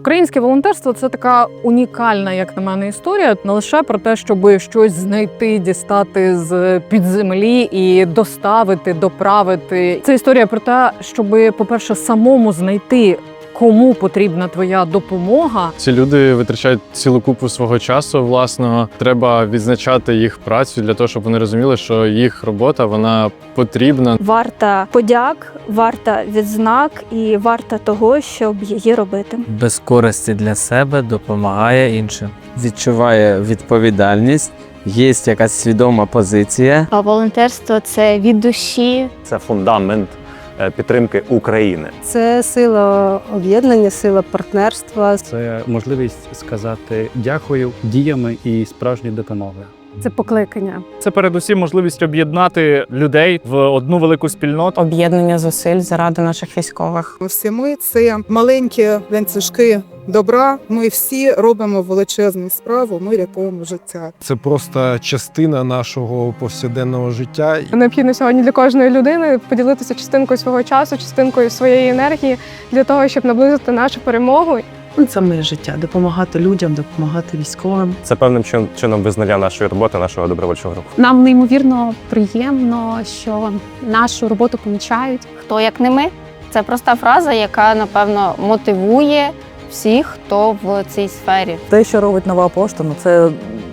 Українське волонтерство це така унікальна, як на мене, історія. Не лише про те, щоб щось знайти, дістати з під землі і доставити, доправити. Це історія про те, щоб, по-перше, самому знайти. Кому потрібна твоя допомога, Ці люди витрачають цілу купу свого часу. Власного треба відзначати їх працю для того, щоб вони розуміли, що їх робота вона потрібна. Варта подяк, варта відзнак і варта того, щоб її робити. без користі для себе допомагає іншим. відчуває відповідальність, є якась свідома позиція. А волонтерство це від душі, це фундамент підтримки України. Це сила об'єднання, сила партнерства. Це можливість сказати дякую діями і справжні допомоги. Це покликання. Це передусім можливість об'єднати людей в одну велику спільноту. об'єднання зусиль заради наших військових. Всі ми це маленькі ланцюжки добра. Ми всі робимо величезну справу. Ми рятуємо життя. Це просто частина нашого повсякденного життя. Необхідно сьогодні для кожної людини поділитися частинкою свого часу, частинкою своєї енергії для того, щоб наблизити нашу перемогу. Ну, Це моє життя допомагати людям, допомагати військовим. Це певним чин- чином визнання нашої роботи, нашого добровольчого руху. Нам неймовірно приємно, що нашу роботу помічають. Хто як не ми? Це проста фраза, яка напевно мотивує всіх, хто в цій сфері. те, що робить нова пошта, ну це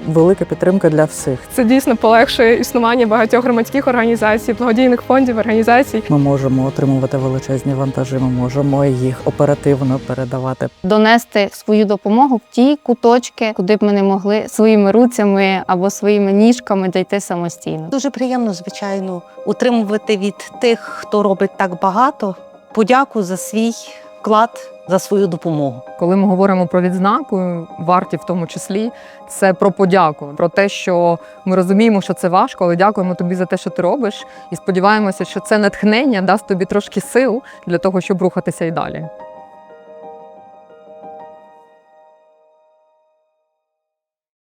велика підтримка для всіх. Це дійсно полегшує існування багатьох громадських організацій, благодійних фондів, організацій. Ми можемо отримувати величезні вантажі. Ми можемо їх оперативно передавати. Донести свою допомогу в ті куточки, куди б ми не могли своїми руцями або своїми ніжками дійти самостійно. Дуже приємно, звичайно, утримувати від тих, хто робить так багато, подяку за свій вклад, за свою допомогу. Коли ми говоримо про відзнаку, варті в тому числі, це про подяку, про те, що ми розуміємо, що це важко, але дякуємо тобі за те, що ти робиш, і сподіваємося, що це натхнення дасть тобі трошки сил для того, щоб рухатися і далі.